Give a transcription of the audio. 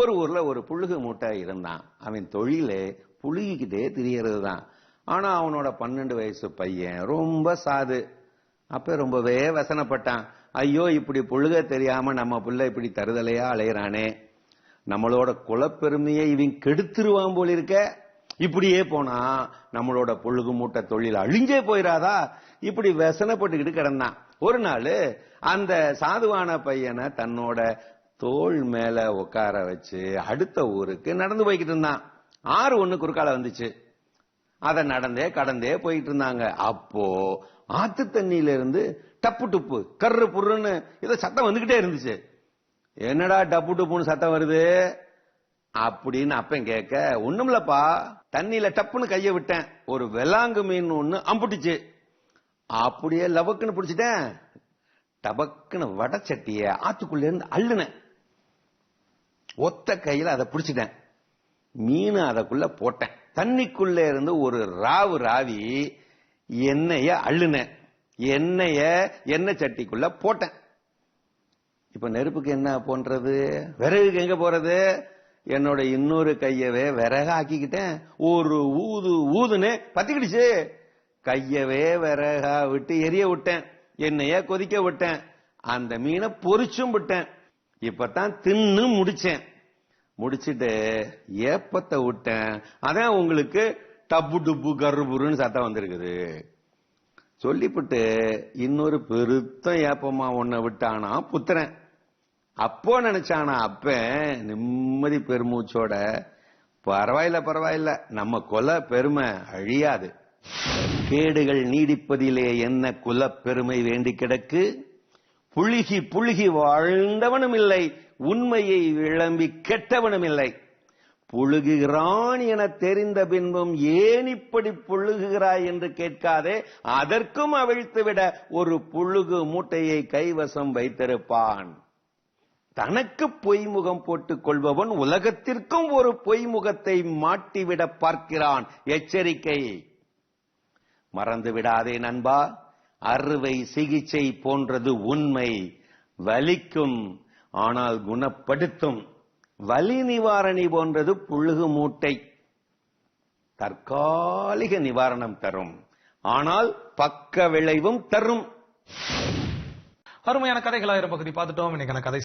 ஒரு ஊர்ல ஒரு புழுகு மூட்டை இருந்தான். அவன் தொழிலே புழுகிக்கிட்டே திரியறது தான் ஆனா அவனோட பன்னெண்டு வயசு பையன் ரொம்ப சாது. அப்ப ரொம்பவே வசனப்பட்டான். ஐயோ இப்படி புழுக தெரியாம நம்ம புள்ள இப்படி தருதலையா அலையிறானே. நம்மளோட குலப்பெருமையை இவன் கெடுத்துருவான் போல இருக்க. இப்படியே போனா நம்மளோட பொழுகு மூட்டை தொழில் அழிஞ்சே போயிடாதா இப்படி விசனப்பட்டுக்கிட்டு கிடந்தான். ஒரு நாள் அந்த சாதுவான பையனை தன்னோட தோள் மேல உட்கார வச்சு அடுத்த ஊருக்கு நடந்து போய்கிட்டு இருந்தான். ஆறு ஒண்ணு குறுக்கால வந்துச்சு. அதை நடந்தே கடந்தே போயிட்டு இருந்தாங்க. அப்போ ஆத்து தண்ணியில இருந்து டப்பு டுப்பு கர்ரு புருன்னு ஏதோ சத்தம் வந்துகிட்டே இருந்துச்சு. என்னடா டப்பு டுப்புன்னு சத்தம் வருது? அப்படின்னு அப்பன் கேட்க ஒண்ணுமில்லப்பா தண்ணியில டப்புன்னு கைய விட்டேன். ஒரு வெலாங்கு மீன் ஒண்ணு அம்புட்டுச்சு. அப்படியே லவக்குன்னு பிடிச்சிட்டேன். டபக்குன்னு வடச்சட்டிய ஆத்துக்குள்ள இருந்து அள்ளுனேன். ஒத்த கையில அதை பிடிச்சிட்டேன் மீன் அதக்குள்ள போட்டேன். தண்ணிக்குள்ள இருந்து ஒரு ராவு ராவி எண்ணெய அள்ளுனேன். எண்ணெய எண்ணெய் சட்டிக்குள்ள போட்டேன். இப்ப நெருப்புக்கு என்ன போன்றது? விறகுக்கு எங்க போறது? என்னோட இன்னொரு கையவே விறக ஆக்கிக்கிட்டேன். ஒரு ஊது ஊதுன்னு பத்திக்கிடுச்சு. கையவே விறகா விட்டு எரிய விட்டேன். என்னைய கொதிக்க விட்டேன். அந்த மீனை பொறிச்சும் விட்டேன். இப்பதான் தின்னு முடிச்சேன். முடிச்சிட்டு ஏப்பத்தை விட்டேன். அதான் உங்களுக்கு டப்பு டுப்பு கருபுருன்னு சத்தம் வந்திருக்குது. சொல்லிவிட்டு இன்னொரு பெருத்த ஏப்பமா உன்னை விட்டானா புத்திரன். அப்போ நினைச்சானா அப்ப நிம்மதி பெருமூச்சோட. பரவாயில்ல பரவாயில்ல. நம்ம கொலை பெருமை அழியாது. கேடுகள் நீடிப்பதிலே என்ன குல பெருமை வேண்டி கிடக்கு? புழுகி புழுகி வாழ்ந்தவனும் இல்லை உண்மையை விளம்பி கெட்டவனும் இல்லை புழுகுகிறான் என தெரிந்த பின்பும் ஏன் இப்படி புழுகுகிறாய் என்று கேட்காதே அதற்கும் அவிழ்த்துவிட ஒரு புழுகு மூட்டையை கைவசம் வைத்திருப்பான். தனக்கு பொய்முகம் போட்டுக் கொள்பவன் உலகத்திற்கும் ஒரு பொய்முகத்தை மாட்டிவிட பார்க்கிறான். எச்சரிக்கை. மறந்து விடாதே நண்பா. அறுவை சிகிச்சை போன்றது உண்மை. வலிக்கும் ஆனால் குணப்படுத்தும். வலி நிவாரணி போன்றது புழுகு மூட்டை. தற்காலிக நிவாரணம் தரும். ஆனால் பக்க விளைவும் தரும். அருமையான கதைகளாயிரம் பகுதி பார்த்துட்டோம். இன்னைக்கான கதை